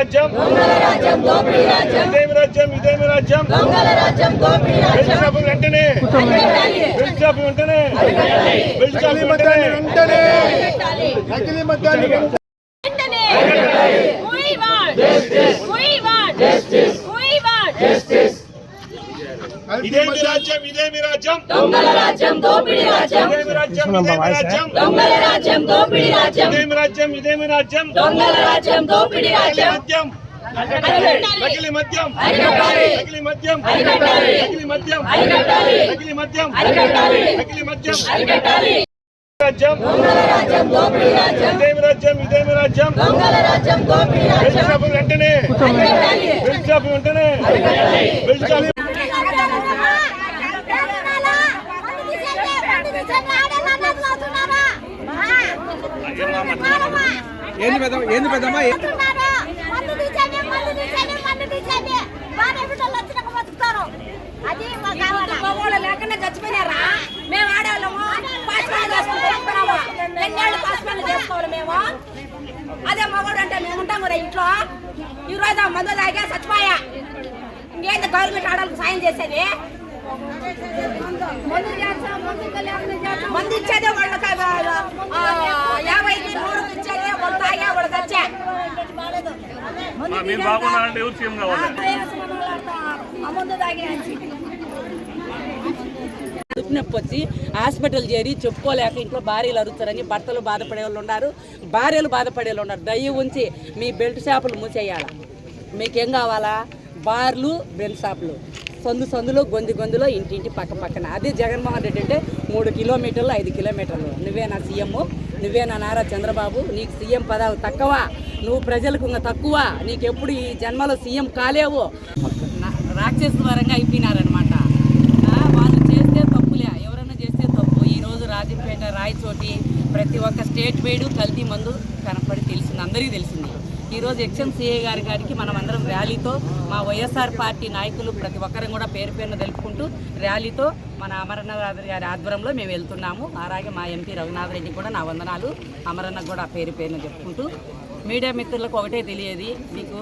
రాజ్యం దొంగల రాజ్యం దోపిడీ రాజ్యం ఇదేమి రాజ్యం ఇదేమి రాజ్యం దొంగల రాజ్యం దోపిడీ బెల్ట్ రాజ్యం షాపులు వెంటనే అరికట్టాలి. బెల్ట్ షాపులు వెంటనే బెల్ట్ షాపులు మద్యాన్ని వెంటనే వెంటనే అరికట్టాలి. నకిలీ మద్యాన్ని వెంటనే వెంటనే We want. We want. We want. ఇదేమి రాజ్యం ఇదేమి రాజ్యం దొంగల రాజ్యం దోపిడీ రాజ్యం ఇదేమి రాజ్యం ఇదేమి రాజ్యం దొంగల రాజ్యం దోపిడీ రాజ్యం ఇదేమి రాజ్యం ఇదేమి రాజ్యం దొంగల రాజ్యం దోపిడీ నకిలీ రాజ్యం మద్యం అరికట్టాలి. నకిలీ మద్యం అరికట్టాలి. నకిలీ మద్యం అరికట్టాలి. నకిలీ మద్యం అరికట్టాలి. నకిలీ మద్యం అరికట్టాలి. నకిలీ మద్యం అరికట్టాలి రాజ్యం దొంగల రాజ్యం దోపిడీ రాజ్యం ఇదేమి రాజ్యం ఇదేమి రాజ్యం దొంగల రాజ్యం దోపిడీ బెల్ట్ రాజ్యం షాపులు వెంటనే అరికట్టాలి. బెల్ట్ షాపులు వెంటనే ఏంది పెద్ద ఏంది పెద్దమ్మా? అది మగవాళ్ళు లేకుండా చచ్చిపోయినారా మేము ఆడవాళ్ళము పాస్పాలు చేసుకుని బతుకుతున్నాము ఎన్నేళ్ళు పాస్పాలు చేసుకోవాలి మేము అదే మగవాడు అంటే మేము ఉంటాం కదా ఇంట్లో. ఈ రోజు మందు తాగా చచ్చిపోయా. ఇంకేంది గవర్నమెంట్ ఆడవాళ్ళకి సాయం చేసేది? మందు ఇచ్చేదే వాళ్ళకి నూరుకి ఇచ్చేదే వాళ్ళు తాగా వాళ్ళు చచ్చా మీరు బాగున్నారంటే ఎవరు సీఎం కావాలి ఆ మందు తాగే కడుపు నొప్పి వచ్చి హాస్పిటల్ చేరి చెప్పుకోలేక ఇంట్లో భార్యలు అరుతారని భర్తలు బాధపడే వాళ్ళు ఉన్నారు భార్యలు బాధపడే వాళ్ళు ఉన్నారు దయ్యం ఉంచి మీ బెల్ట్ షాపులు మూసేయాల మీకేం కావాలా బార్లు బెల్ట్ షాపులు సందు సందులో గొంతు గొంతులో ఇంటింటి పక్క పక్కన. అదే జగన్మోహన్ రెడ్డి అంటే మూడు కిలోమీటర్లు ఐదు కిలోమీటర్లు. నువ్వే నా సీఎం నువ్వే నా నారా చంద్రబాబు నీకు సీఎం పదవి తక్కువ నువ్వు ప్రజలకు ఇంకా తక్కువ నీకెప్పుడు ఈ జన్మలో సీఎం కాలేవు. నా- రాక్షస వరంగా అయిపోయినారనమాట వాళ్ళు చేస్తే తప్పులే. ఎవరైనా చేస్తే తప్పు. ఈరోజు రాజంపేట రాయచోటి ప్రతి ఒక్క స్టేట్ వేడు కల్తీ మందు కనపడి తెలిసింది అందరికీ తెలిసింది. ఈరోజు ఎక్షన్ సిఏ గారి గారికి మనం అందరం ర్యాలీతో మా వైఎస్ఆర్ పార్టీ నాయకులు ప్రతి ఒక్కరం కూడా పేరు పేరున తెలుపుకుంటూ ర్యాలీతో మన అమరనాథ్ గారి ఆధ్వర్యంలో మేము వెళ్తున్నాము. అలాగే మా ఎంపీ రఘునాథ్ రెడ్డి కూడా నా వందనాలు. అమరన్న కూడా పేరు పేరున చెప్పుకుంటూ మీడియా మిత్రులకు ఒకటే తెలియదు. మీకు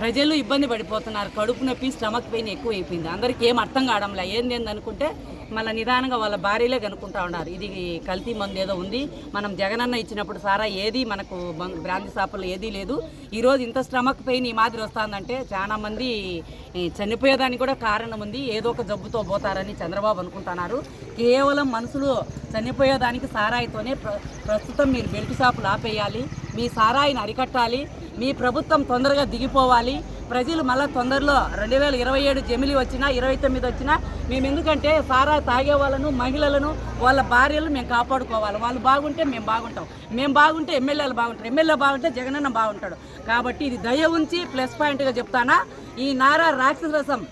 ప్రజలు ఇబ్బంది పడిపోతున్నారు. కడుపు నొప్పి స్టమక్ పెయిన్ ఎక్కువ అయిపోయింది అందరికీ ఏం అర్థం కావడంలే. ఏంది ఏంది అనుకుంటే మళ్ళీ నిదానంగా వాళ్ళ భార్యలే కనుక్కుంటా ఉన్నారు. ఇది కల్తీ మందు ఏదో ఉంది. మనం జగనన్న ఇచ్చినప్పుడు సారా ఏది మనకు బం- బ్రాంతి షాపులు ఏదీ లేదు. ఈరోజు ఇంత స్టమక్ పెయిన్ ఈ మాదిరి వస్తుందంటే చాలా మంది చనిపోయేదానికి కూడా కారణం ఉంది. ఏదో ఒక జబ్బుతో పోతారని చంద్రబాబు అనుకుంటున్నారు. కేవలం మనసులో చనిపోయేదానికి సారాయితోనే ప్ర- ప్రస్తుతం మీరు బెల్ట్ షాపులు ఆపేయాలి. మీ సారాయిని అరికట్టాలి. మీ ప్రభుత్వం తొందరగా దిగిపోవాలి. ప్రజలు మళ్ళీ తొందరలో రెండు వేల ఇరవై ఏడు జమిలి వచ్చినా ఇరవై తొమ్మిది వచ్చినా మేము ఎందుకంటే సారా తాగే వాళ్ళను మహిళలను వాళ్ళ భార్యలు మేము కాపాడుకోవాలి. వాళ్ళు బాగుంటే మేము బాగుంటాం. మేము బాగుంటే ఎమ్మెల్యేలు బాగుంటారు. ఎమ్మెల్యే బాగుంటే జగనన్న బాగుంటాడు. కాబట్టి ఇది దయ ఉంచి ప్లస్ పాయింట్గా చెప్తానా? ఈ నారా రాక్షసరసం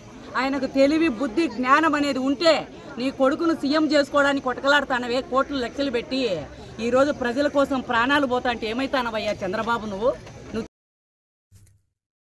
ఆయనకు తెలివి బుద్ధి జ్ఞానం అనేది ఉంటే నీ కొడుకును సీఎం చేసుకోవడానికి కొట్టకలాడుతానవే కోట్లు లెక్కలు పెట్టి. ఈరోజు ప్రజల కోసం ప్రాణాలు పోతా అంటే ఏమైతానవయ్యా చంద్రబాబు నువ్వు?